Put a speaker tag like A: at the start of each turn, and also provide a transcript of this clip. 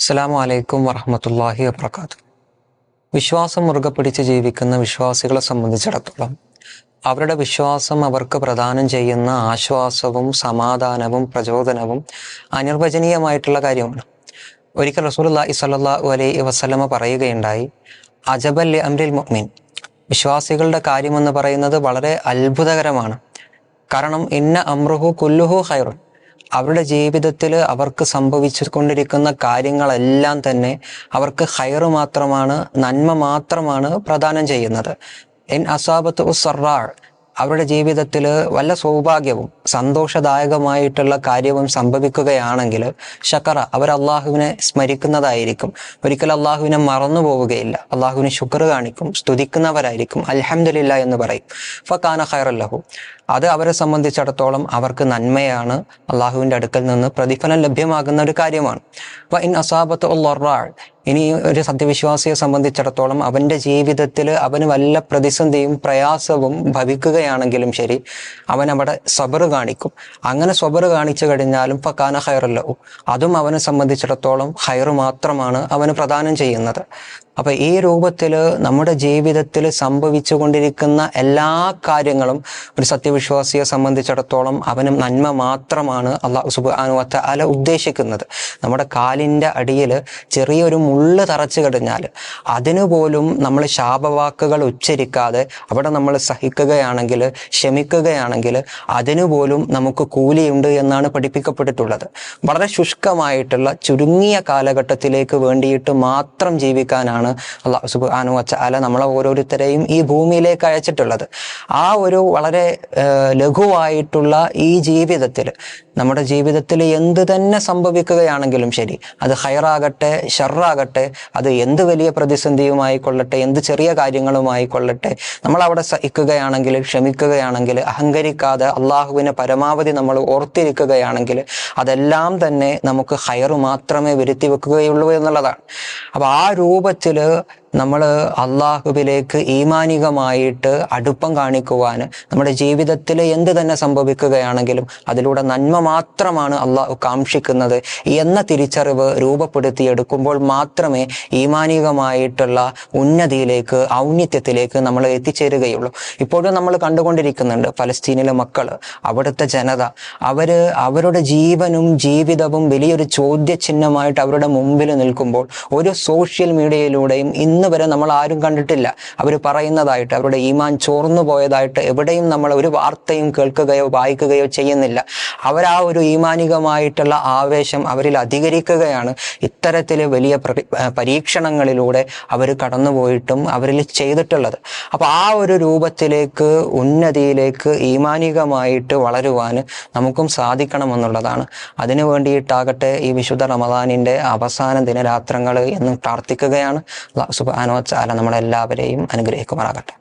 A: അസ്സലാമു വലൈക്കും വറഹമത്തല്ലാഹി വബർക്കാത്തു വിശ്വാസം മുറുകെ പിടിച്ച് ജീവിക്കുന്ന വിശ്വാസികളെ സംബന്ധിച്ചിടത്തോളം അവരുടെ വിശ്വാസം അവർക്ക് പ്രദാനം ചെയ്യുന്ന ആശ്വാസവും സമാധാനവും പ്രചോദനവും അനിർവചനീയമായിട്ടുള്ള കാര്യമാണ്. ഒരിക്കൽ റസൂലുള്ളാഹി സ്വല്ലല്ലാഹു അലൈ വസ്ലമ പറയുകയുണ്ടായി അജബൽ അംരിൽ മൊഹ്മീൻ വിശ്വാസികളുടെ കാര്യമെന്ന് പറയുന്നത് വളരെ അത്ഭുതകരമാണ്. കാരണം ഇന്ന അമ്രുഹു കുല്ലുഹു ഖൈറുൻ. അവരുടെ ജീവിതത്തിൽ അവർക്ക് സംഭവിച്ചുകൊണ്ടിരിക്കുന്ന കാര്യങ്ങളെല്ലാം തന്നെ അവർക്ക് ഹൈറ് മാത്രമാണ് നന്മ മാത്രമാണ് പ്രദാനം ചെയ്യുന്നത്. ഇൻ അസാബത്ത് ഉസറാൾ അവരുടെ ജീവിതത്തിൽ വല്ല സൗഭാഗ്യവും സന്തോഷദായകമായിട്ടുള്ള കാര്യവും സംഭവിക്കുകയാണെങ്കിൽ ഷക്കറ അവർ അള്ളാഹുവിനെ സ്മരിക്കുന്നതായിരിക്കും. ഒരിക്കൽ അള്ളാഹുവിനെ മറന്നു പോവുകയില്ല. അള്ളാഹുവിന് ശുക്ർ കാണിക്കും സ്തുതിക്കുന്നവരായിരിക്കും. അലഹമില്ല എന്ന് പറയും. ഫക്കാന ഖൈറല്ലഹു അത് അവരെ സംബന്ധിച്ചിടത്തോളം അവർക്ക് നന്മയാണ്. അള്ളാഹുവിന്റെ അടുക്കൽ നിന്ന് പ്രതിഫലം ലഭ്യമാകുന്ന ഒരു കാര്യമാണ്. ഇൻ അസാബത്ത് ഉള്ളൊറാൾ ഇനി ഒരു സത്യവിശ്വാസിയെ സംബന്ധിച്ചിടത്തോളം അവന്റെ ജീവിതത്തിൽ അവന് വല്ല പ്രതിസന്ധിയും പ്രയാസവും ഭവിക്കുകയാണെങ്കിലും ശരി അവൻ അവിടെ സബറ് കാണിക്കും. അങ്ങനെ സബറ് കാണിച്ചു കഴിഞ്ഞാലും ഫക്കാന ഹൈറല്ലവും അതും അവനെ സംബന്ധിച്ചിടത്തോളം ഹൈറ് മാത്രമാണ് അവന് പ്രദാനം ചെയ്യുന്നത്. അപ്പൊ ഈ രൂപത്തിൽ നമ്മുടെ ജീവിതത്തിൽ സംഭവിച്ചു കൊണ്ടിരിക്കുന്ന എല്ലാ കാര്യങ്ങളും ഒരു സത്യവിശ്വാസിയെ സംബന്ധിച്ചിടത്തോളം അവനും നന്മ മാത്രമാണ് അള്ളാഹു സുബാനുവത്ത അല ഉദ്ദേശിക്കുന്നത്. നമ്മുടെ കാലിന്റെ അടിയിൽ ചെറിയൊരു മുള്ള് തറച്ചു കഴിഞ്ഞാൽ അതിനു പോലും നമ്മൾ ശാപവാക്കുകൾ ഉച്ചരിക്കാതെ അവിടെ നമ്മൾ സഹിക്കുകയാണെങ്കിൽ ക്ഷമിക്കുകയാണെങ്കിൽ അതിനു പോലും നമുക്ക് കൂലിയുണ്ട് എന്നാണ് പഠിപ്പിക്കപ്പെട്ടിട്ടുള്ളത്. വളരെ ശുഷ്കമായിട്ടുള്ള ചുരുങ്ങിയ കാലഘട്ടത്തിലേക്ക് വേണ്ടിയിട്ട് മാത്രം ജീവിക്കാനാണ് അള്ളാഹു സുബാനു വച്ച അല നമ്മളെ ഓരോരുത്തരെയും ഈ ഭൂമിയിലേക്ക് അയച്ചിട്ടുള്ളത്. ആ ഒരു വളരെ ലഘുവായിട്ടുള്ള ഈ ജീവിതത്തിൽ നമ്മുടെ ജീവിതത്തിൽ എന്ത് തന്നെ സംഭവിക്കുകയാണെങ്കിലും ശരി അത് ഹയറാകട്ടെ ഷെറാകട്ടെ അത് എന്ത് വലിയ പ്രതിസന്ധിയുമായി കൊള്ളട്ടെ എന്ത് ചെറിയ കാര്യങ്ങളുമായി കൊള്ളട്ടെ നമ്മൾ അവിടെ സഹിക്കുകയാണെങ്കിൽ ക്ഷമിക്കുകയാണെങ്കിൽ അഹങ്കരിക്കാതെ അള്ളാഹുവിനെ പരമാവധി നമ്മൾ ഓർത്തിരിക്കുകയാണെങ്കിൽ അതെല്ലാം തന്നെ നമുക്ക് ഹയറ് മാത്രമേ വരുത്തി വെക്കുകയുള്ളൂ എന്നുള്ളതാണ്. അപ്പൊ ആ രൂപത്തിൽ 了 നമ്മൾ അള്ളാഹുവിലേക്ക് ഈമാനികമായിട്ട് അടുപ്പം കാണിക്കുവാൻ നമ്മുടെ ജീവിതത്തിൽ എന്ത് തന്നെ സംഭവിക്കുകയാണെങ്കിലും അതിലൂടെ നന്മ മാത്രമാണ് അള്ളാഹു കാക്ഷിക്കുന്നത് എന്ന തിരിച്ചറിവ് രൂപപ്പെടുത്തിയെടുക്കുമ്പോൾ മാത്രമേ ഈമാനികമായിട്ടുള്ള ഉന്നതിയിലേക്ക് ഔന്നിത്യത്തിലേക്ക് നമ്മൾ എത്തിച്ചേരുകയുള്ളൂ. ഇപ്പോഴും നമ്മൾ കണ്ടുകൊണ്ടിരിക്കുന്നുണ്ട് ഫലസ്തീനിലെ മക്കൾ അവിടുത്തെ ജനത. അവർ അവരുടെ ജീവനും ജീവിതവും വലിയൊരു ചോദ്യചിഹ്നമായിട്ട് അവരുടെ മുമ്പിൽ നിൽക്കുമ്പോൾ ഒരു സോഷ്യൽ മീഡിയയിലൂടെയും ഇന്ന് വരെ നമ്മൾ ആരും കണ്ടിട്ടില്ല. അവർ പറയുന്നതായിട്ട് അവരുടെ ഈമാൻ ചോർന്നു പോയതായിട്ട് എവിടെയും നമ്മൾ ഒരു വാർത്തയും കേൾക്കുകയോ വായിക്കുകയോ ചെയ്യുന്നില്ല. അവരാ ഒരു ഈമാനികമായിട്ടുള്ള ആവേശം അവരിൽ അധികരിക്കുകയാണ്. ഇത്തരത്തിൽ വലിയ പരീക്ഷണങ്ങളിലൂടെ അവർ കടന്നുപോയിട്ടും അവരിൽ ചെയ്തിട്ടുള്ളത്. അപ്പൊ ആ ഒരു രൂപത്തിലേക്ക് ഉന്നതിയിലേക്ക് ഈമാനികമായിട്ട് വളരുവാൻ നമുക്കും സാധിക്കണമെന്നുള്ളതാണ്. അതിനു വേണ്ടിയിട്ടാകട്ടെ ഈ വിശുദ്ധ റമദാനിന്റെ അവസാന ദിനരാത്രങ്ങൾ എന്നും പ്രാർത്ഥിക്കുകയാണ്. സുബാനോ ചാല നമ്മളെല്ലാവരെയും അനുഗ്രഹിക്കുമാറാകട്ടെ.